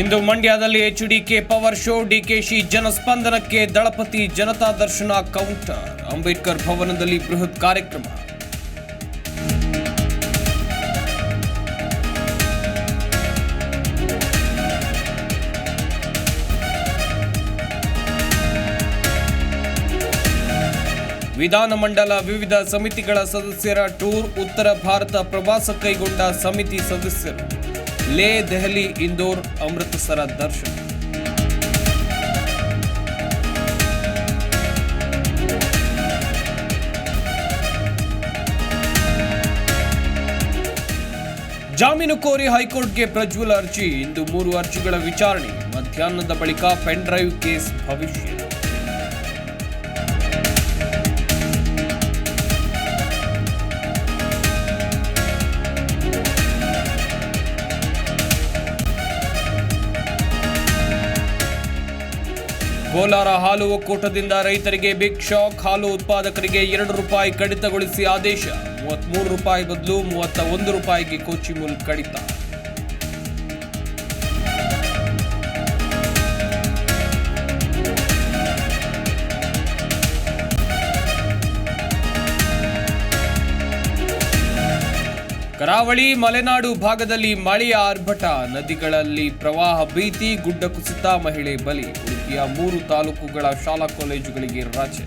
ಇಂದು ಮಂಡ್ಯದಲ್ಲಿ H HDK power show, DKShi ಜನಸ್ಪಂದನಕ್ಕೆ ದಳಪತಿ Janata Darshan counter. Ambedkar ಭವನದಲ್ಲಿ ಬೃಹತ್ ಕಾರ್ಯಕ್ರಮ. ವಿಧಾನಮಂಡಲ ವಿವಿಧ ಸಮಿತಿಗಳ ಸದಸ್ಯರ ಟೂರ್, ಉತ್ತರ ಭಾರತ ಪ್ರವಾಸ ಕೈಗೊಂಡ ಸಮಿತಿ ಸದಸ್ಯರು. ಲೇ ದೆಹಲಿ ಇಂದೋರ್ ಅಮೃತಸರ ದರ್ಶನ. ಜಾಮೀನು ಕೋರಿ ಹೈಕೋರ್ಟ್ಗೆ ಪ್ರಜ್ವಲ್ ಅರ್ಜಿ. ಇಂದು ಮೂರು ಅರ್ಜಿಗಳ ವಿಚಾರಣೆ. ಮಧ್ಯಾಹ್ನದ ಬಳಿಕ ಪೆನ್ ಡ್ರೈವ್ ಕೇಸ್ ಭವಿಷ್ಯ ಕೋಲಾರ ಹಾಲು ಒಕ್ಕೂಟದಿಂದ ರೈತರಿಗೆ ಬಿಗ್ ಶಾಕ್, ಹಾಲು ಉತ್ಪಾದಕರಿಗೆ ಎರಡು ರೂಪಾಯಿ ಕಡಿತಗೊಳಿಸಿ ಆದೇಶ. ಮೂವತ್ಮೂರು ರೂಪಾಯಿ ಬದಲು ಮೂವತ್ತ ಒಂದು ರೂಪಾಯಿಗೆ ಮೂಲ್ ಕಡಿತ. ಕರಾವಳಿ ಮಲೆನಾಡು ಭಾಗದಲ್ಲಿ ಮಳೆಯ ಆರ್ಭಟ, ನದಿಗಳಲ್ಲಿ ಪ್ರವಾಹ ಭೀತಿ, ಗುಡ್ಡ ಕುಸಿತ, ಮಹಿಳೆ ಬಲಿ, ಉಡುಪಿಯ ಮೂರು ತಾಲೂಕುಗಳ ಶಾಲಾ ಕಾಲೇಜುಗಳಿಗೆ ರಜೆ